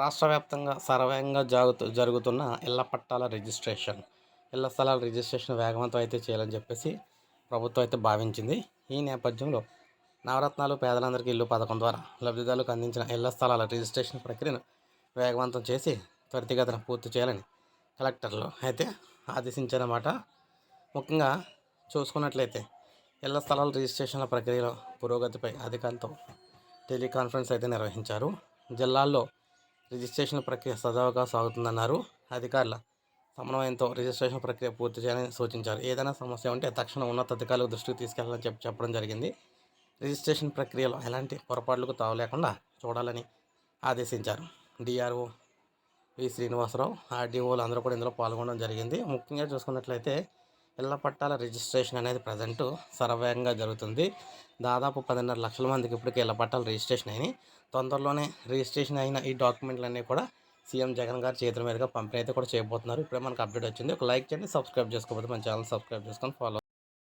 రాష్ట్ర వ్యాప్తంగా సర్వేంగా జరుగుతు జరుగుతున్న ఇళ్ళ పట్టాల రిజిస్ట్రేషన్. ఇళ్ళ స్థలాల రిజిస్ట్రేషన్ వేగవంతం అయితే చేయాలని చెప్పేసి ప్రభుత్వం అయితే భావించింది. ఈ నేపథ్యంలో నవరత్నాలు పేదలందరికీ ఇల్లు పథకం ద్వారా లబ్ధిదారులకు అందించిన ఇళ్ళ స్థలాల రిజిస్ట్రేషన్ ప్రక్రియను వేగవంతం చేసి త్వరితగతిన పూర్తి చేయాలని కలెక్టర్లు అయితే ఆదేశించారన్నమాట ముఖ్యంగా చూసుకున్నట్లయితే ఇళ్ళ స్థలాల రిజిస్ట్రేషన్ల ప్రక్రియలో పురోగతిపై అధికారులతో టెలికాన్ఫరెన్స్ అయితే నిర్వహించారు. జిల్లాల్లో రిజిస్ట్రేషన్ ప్రక్రియ సజావుగా సాగుతుందన్నారు అధికారుల సమన్వయంతో రిజిస్ట్రేషన్ ప్రక్రియ పూర్తి చేయాలని సూచించారు. ఏదైనా సమస్య ఉంటే తక్షణ ఉన్నతాధికారులకు దృష్టికి తీసుకెళ్ళాలని చెప్పి చెప్పడం జరిగింది. రిజిస్ట్రేషన్ ప్రక్రియలో ఎలాంటి పొరపాట్లకు తావు లేకుండా చూడాలని ఆదేశించారు. డిఆర్ఓ వి శ్రీనివాసరావు ఆర్డీఓలు అందరూ కూడా ఇందులో పాల్గొనడం జరిగింది. ముఖ్యంగా చూసుకున్నట్లయితే ఇళ్ళ పట్టాల రిజిస్ట్రేషన్ అనేది ప్రజెంట్ సర్వేగంగా జరుగుతుంది. దాదాపు పదిన్నర లక్షల మందికి ఇప్పటికే ఇళ్ళ పట్టాలు రిజిస్ట్రేషన్ అయినాయి. తొందరలోనే రిజిస్ట్రేషన్ అయిన ఈ డాక్యుమెంట్లన్నీ కూడా సీఎం జగన్ గారి చేతుల మీదుగా పంపిణీ అయితే కూడా చేయబోతున్నారు. ఇప్పుడే మనకు అప్డేట్ వచ్చింది. ఒక లైక్ చేయండి సబ్స్క్రైబ్ చేసుకోకపోతే మన ఛానల్ సబ్స్క్రైబ్ చేసుకొని ఫాలో